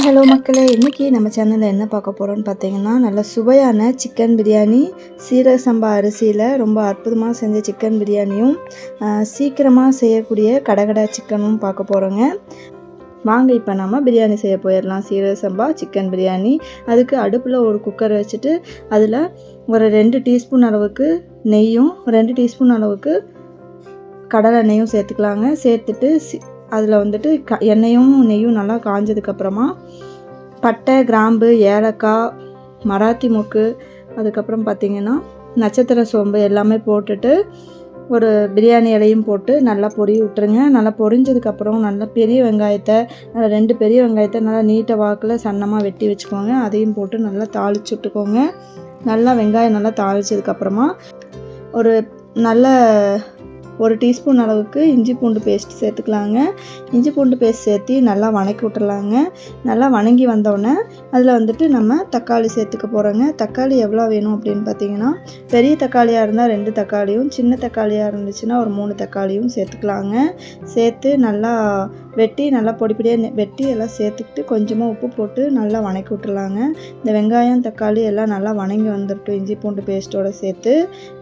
Hi hello மக்களே இன்றைக்கி நம்ம சேனலில் என்ன பார்க்க போகிறோம்னு பார்த்தீங்கன்னா நல்ல சுவையான சிக்கன் பிரியாணி சீரக சம்பா அரிசியில் ரொம்ப அற்புதமாக செஞ்ச சிக்கன் பிரியாணியும் சீக்கிரமாக செய்யக்கூடிய கடகடா சிக்கனும் பார்க்க போகிறோங்க வாங்க இப்போ நம்ம பிரியாணி செய்ய போயிடலாம். சீரக சம்பா சிக்கன் பிரியாணி அதுக்கு அடுப்பில் ஒரு குக்கர் வச்சுட்டு அதில் ஒரு ரெண்டு டீஸ்பூன் அளவுக்கு நெய்யும் ரெண்டு டீஸ்பூன் அளவுக்கு கடலை எண்ணெயும் சேர்த்துக்கலாங்க. சேர்த்துட்டு சி- அதில் வந்துட்டு க எண்ணெயும் நெய்யும் நல்லா காஞ்சதுக்கப்புறமா பட்டை கிராம்பு ஏலக்காய் மராத்தி மொக்கு அதுக்கப்புறம் பார்த்திங்கன்னா நட்சத்திர சோம்பு எல்லாமே போட்டுட்டு ஒரு பிரியாணி இலையும் போட்டு நல்லா பொரிய விட்டுருங்க. நல்லா பொரிஞ்சதுக்கப்புறம் நல்லா பெரிய வெங்காயத்தை நல்லா ரெண்டு பெரிய வெங்காயத்தை நல்லா நீட்டை வாக்கில் சன்னமாக வெட்டி வச்சுக்கோங்க. அதையும் போட்டு நல்லா தாளிச்சு விட்டுக்கோங்க. நல்லா வெங்காயம் நல்லா தாளிச்சதுக்கப்புறமா ஒரு நல்ல ஒரு டீஸ்பூன் அளவுக்கு இஞ்சி பூண்டு பேஸ்ட் சேர்த்துக்கலாங்க. இஞ்சி பூண்டு பேஸ்ட் சேர்த்து நல்லா வணக்கி விட்டுறலாங்க நல்லா வணங்கி வந்தோடனே அதில் வந்துட்டு நம்ம தக்காளி சேர்த்துக்க போகிறோங்க தக்காளி எவ்வளோ வேணும் அப்படின்னு பார்த்தீங்கன்னா பெரிய தக்காளியாக இருந்தால் ரெண்டு தக்காளியும் சின்ன தக்காளியாக இருந்துச்சுன்னா ஒரு மூணு தக்காளியும் சேர்த்துக்கலாங்க. சேர்த்து நல்லா வெட்டி நல்லா பொடி பொடியாக வெட்டி எல்லாம் சேர்த்துக்கிட்டு கொஞ்சமாக உப்பு போட்டு நல்லா வணக்கி விட்டுறலாங்க இந்த வெங்காயம் தக்காளி எல்லாம் நல்லா வணங்கி வந்துட்டு இஞ்சி பூண்டு பேஸ்ட்டோடு சேர்த்து.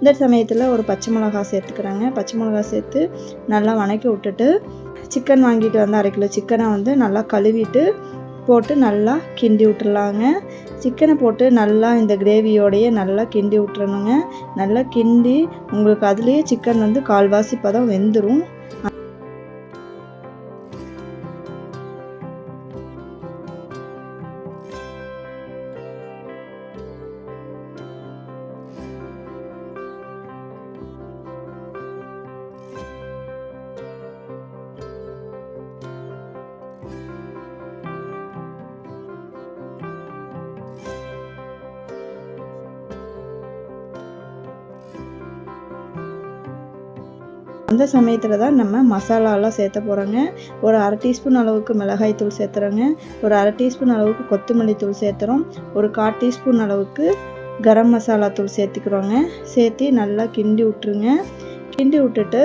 இந்த சமயத்தில் ஒரு பச்சை மிளகா சேர்த்துக்கிறாங்க. பச்சை மிளகா சேர்த்து நல்லா வணக்கி விட்டுட்டு சிக்கன் வாங்கிட்டு வந்து அரை கிலோ சிக்கனை வந்து நல்லா கழுவிட்டு போட்டு நல்லா கிண்டி விட்டுடலாங்க சிக்கனை போட்டு நல்லா இந்த கிரேவியோடையே நல்லா கிண்டி விட்டுறணுங்க. நல்லா கிண்டி உங்களுக்கு அதுலேயே சிக்கன் வந்து கால்வாசி பதம் வெந்துடும் அந்த சமயத்தில் தான் நம்ம மசாலாலாம் சேர்த்த போகிறோங்க ஒரு அரை டீஸ்பூன் அளவுக்கு மிளகாய் தூள் சேர்த்துறோங்க. ஒரு அரை டீஸ்பூன் அளவுக்கு கொத்தமல்லி தூள் சேர்த்துறோம். ஒரு கால் டீஸ்பூன் அளவுக்கு கரம் மசாலா தூள் சேர்த்துக்கிறோங்க. சேர்த்து நல்லா கிண்டி விட்டுருங்க. கிண்டி விட்டுட்டு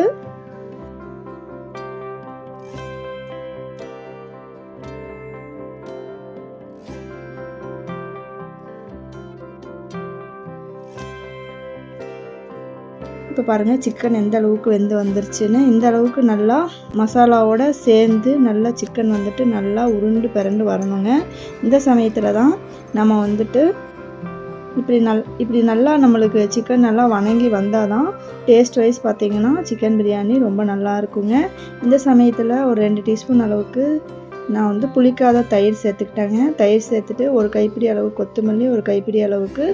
இப்போ பாருங்கள் சிக்கன் எந்த அளவுக்கு வெந்து வந்துருச்சுன்னு. இந்த அளவுக்கு நல்லா மசாலாவோட சேர்ந்து நல்லா சிக்கன் வந்துட்டு நல்லா உருண்டு பிறண்டு வரணுங்க. இந்த சமயத்தில் தான் நம்ம வந்துட்டு இப்படி நல் இப்படி நல்லா நம்மளுக்கு சிக்கன் நல்லா வணங்கி வந்தால் தான் டேஸ்ட் வைஸ் பார்த்தீங்கன்னா சிக்கன் பிரியாணி ரொம்ப நல்லா இருக்குங்க. இந்த சமயத்தில் ஒரு ரெண்டு டீஸ்பூன் அளவுக்கு நான் வந்து புளிக்காத தயிர் சேர்த்துக்கிட்டேங்க. தயிர் சேர்த்துட்டு ஒரு கைப்பிடி அளவு கொத்தமல்லி ஒரு கைப்பிடி அளவுக்கு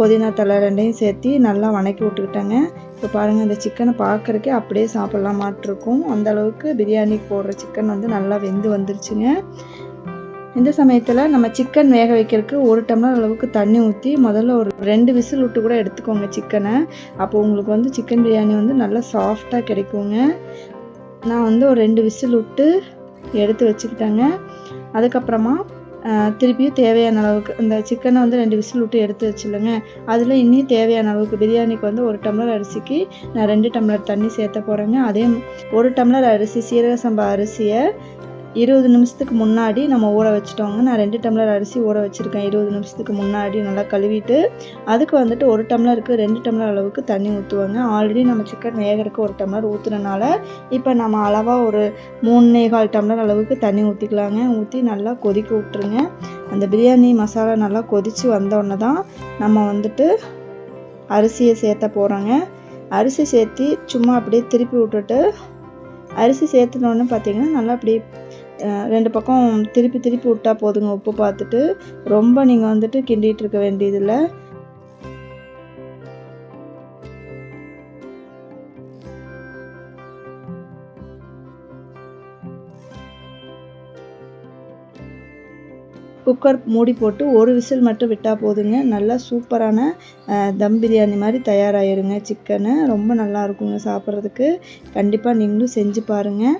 புதினா தலை ரெண்டையும் சேர்த்து நல்லா வணக்கி விட்டுக்கிட்டேங்க. இப்போ பாருங்கள் இந்த சிக்கனை பார்க்குறக்கே அப்படியே சாப்பிட்லாமாட்டிருக்கும் அந்த அளவுக்கு பிரியாணி போடுற சிக்கன் வந்து நல்லா வெந்து வந்துருச்சுங்க. இந்த சமயத்தில் நம்ம சிக்கன் வேக வைக்கிறதுக்கு ஒரு டம்ளர் அளவுக்கு தண்ணி ஊற்றி முதல்ல ஒரு ரெண்டு விசில் விட்டு கூட எடுத்துக்கோங்க சிக்கனை அப்போ உங்களுக்கு வந்து சிக்கன் பிரியாணி வந்து நல்லா சாஃப்டாக கிடைக்குங்க. நான் வந்து ஒரு ரெண்டு விசில் விட்டு எடுத்து வச்சுக்கிட்டேங்க. அதுக்கப்புறமா திருப்பியும் தேவையான அளவுக்கு இந்த சிக்கனை வந்து ரெண்டு விசில் விட்டு எடுத்து வச்சுலங்க அதில் இன்னும் தேவையான அளவுக்கு பிரியாணிக்கு வந்து ஒரு டம்ளர் அரிசிக்கு நான் ரெண்டு டம்ளர் தண்ணி சேர்த்த போகிறேங்க அதே ஒரு டம்ளர் அரிசி சீரக சம்பா அரிசியை இருபது நிமிஷத்துக்கு முன்னாடி நம்ம ஊற வச்சுட்டோங்க நான் ரெண்டு டம்ளர் அரிசி ஊற வச்சுருக்கேன். இருபது நிமிஷத்துக்கு முன்னாடி நல்லா கழுவிட்டு அதுக்கு வந்துட்டு ஒரு டம்ளருக்கு ரெண்டு டம்ளர் அளவுக்கு தண்ணி ஊற்றுவாங்க ஆல்ரெடி நம்ம சிக்கன் வேகிறதுக்கு ஒரு டம்ளர் ஊற்றுறனால இப்போ நம்ம அளவாக ஒரு மூணே கால் டம்ளர் அளவுக்கு தண்ணி ஊற்றிக்கலாங்க ஊற்றி நல்லா கொதிக்க விட்டுருங்க. அந்த பிரியாணி மசாலா நல்லா கொதித்து வந்தோடனே தான் நம்ம வந்துட்டு அரிசியை சேர்த்த போகிறோங்க அரிசி சேர்த்து சும்மா அப்படியே திருப்பி விட்டுட்டு அரிசி சேர்த்துனோன்னு பார்த்தீங்கன்னா நல்லா அப்படியே ரெண்டு பக்கம் திருப்பி திருப்பி விட்டா போதுங்க உப்பு பார்த்துட்டு. ரொம்ப நீங்கள் வந்துட்டு கிண்டிகிட்டு இருக்க வேண்டியதில்லை. குக்கர் மூடி போட்டு ஒரு விசில் மட்டும் விட்டால் போதுங்க. நல்லா சூப்பரான தம் பிரியாணி மாதிரி தயாராகிருங்க சிக்கனு ரொம்ப நல்லா இருக்குங்க சாப்பிட்றதுக்கு. கண்டிப்பாக நீங்களும் செஞ்சு பாருங்கள்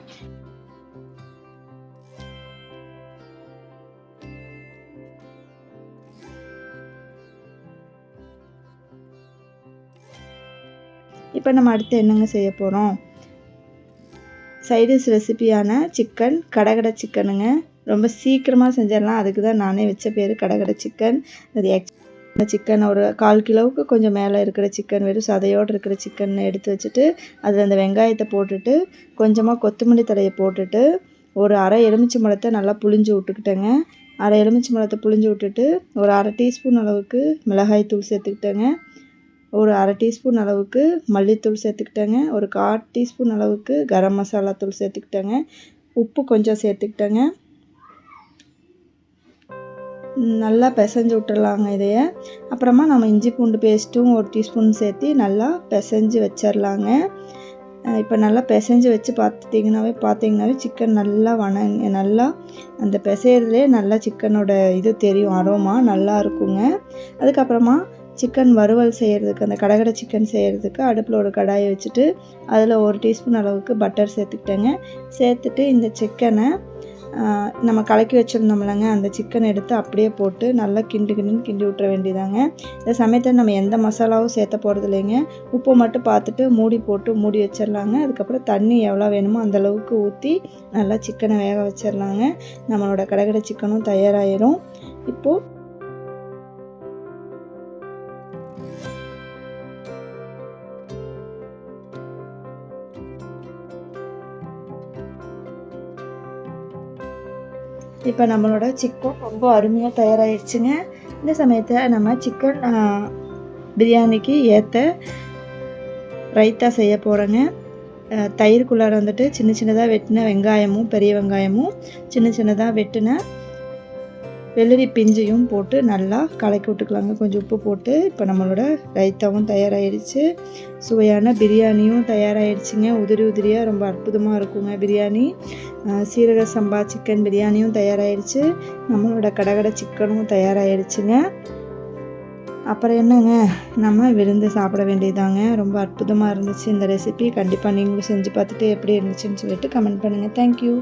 இப்போ நம்ம அடுத்து என்னங்க செய்ய போகிறோம் சைடிஷ் ரெசிபியான சிக்கன் கடகடை சிக்கனுங்க. ரொம்ப சீக்கிரமாக செஞ்சிடலாம். அதுக்கு தான் நானே வச்ச பேர் கடகடை சிக்கன். அது எக்ஸ் சிக்கன் ஒரு கால் கிலோவுக்கு கொஞ்சம் மேலே இருக்கிற சிக்கன் வெறும் சதையோடு இருக்கிற சிக்கன் எடுத்து வச்சுட்டு அதில் அந்த வெங்காயத்தை போட்டுட்டு கொஞ்சமாக கொத்தமல்லி தலையை போட்டுட்டு ஒரு அரை எலுமிச்சை மரத்தை நல்லா புழிஞ்சு விட்டுக்கிட்டேங்க. அரை எலுமிச்சை மரத்தை புழிஞ்சு விட்டுட்டு ஒரு அரை டீஸ்பூன் அளவுக்கு மிளகாய் தூள் சேர்த்துக்கிட்டேங்க. ஒரு அரை டீஸ்பூன் அளவுக்கு மல்லித்தூள் சேர்த்துக்கிட்டேங்க. ஒரு கால் டீஸ்பூன் அளவுக்கு கரம் மசாலா தூள் சேர்த்துக்கிட்டேங்க. உப்பு கொஞ்சம் சேர்த்துக்கிட்டேங்க. நல்லா பிசைஞ்சு விட்டுறலாங்க இதைய. அப்புறமா நம்ம இஞ்சி பூண்டு பேஸ்ட்டும் ஒரு டீஸ்பூன் சேர்த்து நல்லா பிசைஞ்சு வச்சிடலாங்க இப்போ நல்லா பிசைஞ்சு வச்சு பார்த்துட்டிங்கனாவே பார்த்தீங்கனாவே சிக்கன் நல்லா வணங்க நல்லா அந்த பிசையிறதுலே நல்லா சிக்கனோட இது தெரியும் அரோமா நல்லா இருக்குங்க. அதுக்கப்புறமா சிக்கன் வறுவல் செய்கிறதுக்கு அந்த கடகடை சிக்கன் செய்கிறதுக்கு அடுப்பில் ஒரு கடாயை வச்சுட்டு அதில் ஒரு டீஸ்பூன் அளவுக்கு பட்டர் சேர்த்துக்கிட்டேங்க. சேர்த்துட்டு இந்த சிக்கனை நம்ம கலக்கி வச்சுருந்தோம்லங்க அந்த சிக்கன் எடுத்து அப்படியே போட்டு நல்லா கிண்டு கிண்டுன்னு கிண்டி விட்டுற வேண்டியதாங்க. இந்த சமயத்தில் நம்ம எந்த மசாலாவும் சேர்த்த போகிறது இல்லைங்க. உப்பு மட்டும் பார்த்துட்டு மூடி போட்டு மூடி வச்சிடலாங்க. அதுக்கப்புறம் தண்ணி எவ்வளோ வேணுமோ அந்தளவுக்கு ஊற்றி நல்லா சிக்கனை வேக வச்சிடலாங்க. நம்மளோட கடகடை சிக்கனும் தயாராகிடும் இப்போது இப்போ நம்மளோட சிக்கன் ரொம்ப அருமையாக தயாராகிடுச்சுங்க இந்த சமயத்தில் நம்ம சிக்கன் பிரியாணிக்கு ஏற்ற ரைத்தா செய்ய போகிறோங்க தயிர்க்குள்ளார வந்துட்டு சின்ன சின்னதாக வெட்டின வெங்காயமும் பெரிய வெங்காயமும் சின்ன சின்னதாக வெட்டின வெள்ளரி பிஞ்சையும் போட்டு நல்லா கலக்கி விட்டுக்கலாங்க. கொஞ்சம் உப்பு போட்டு இப்போ நம்மளோட ரைத்தாவும் தயாராகிடுச்சு சுவையான பிரியாணியும் தயாராகிடுச்சிங்க உதிரி உதிரியாக ரொம்ப அற்புதமாக இருக்குங்க பிரியாணி. சீரக சம்பா சிக்கன் பிரியாணியும் தயாராகிடுச்சு நம்மளோட கடகடை சிக்கனும் தயாராகிடுச்சுங்க அப்புறம் என்னங்க? நம்ம விருந்து சாப்பிட வேண்டியதாங்க. ரொம்ப அற்புதமாக இருந்துச்சு இந்த ரெசிபி. கண்டிப்பாக நீங்களும் செஞ்சு பார்த்துட்டு எப்படி இருந்துச்சுன்னு சொல்லிட்டு கமெண்ட் பண்ணுங்கள் தேங்க்யூ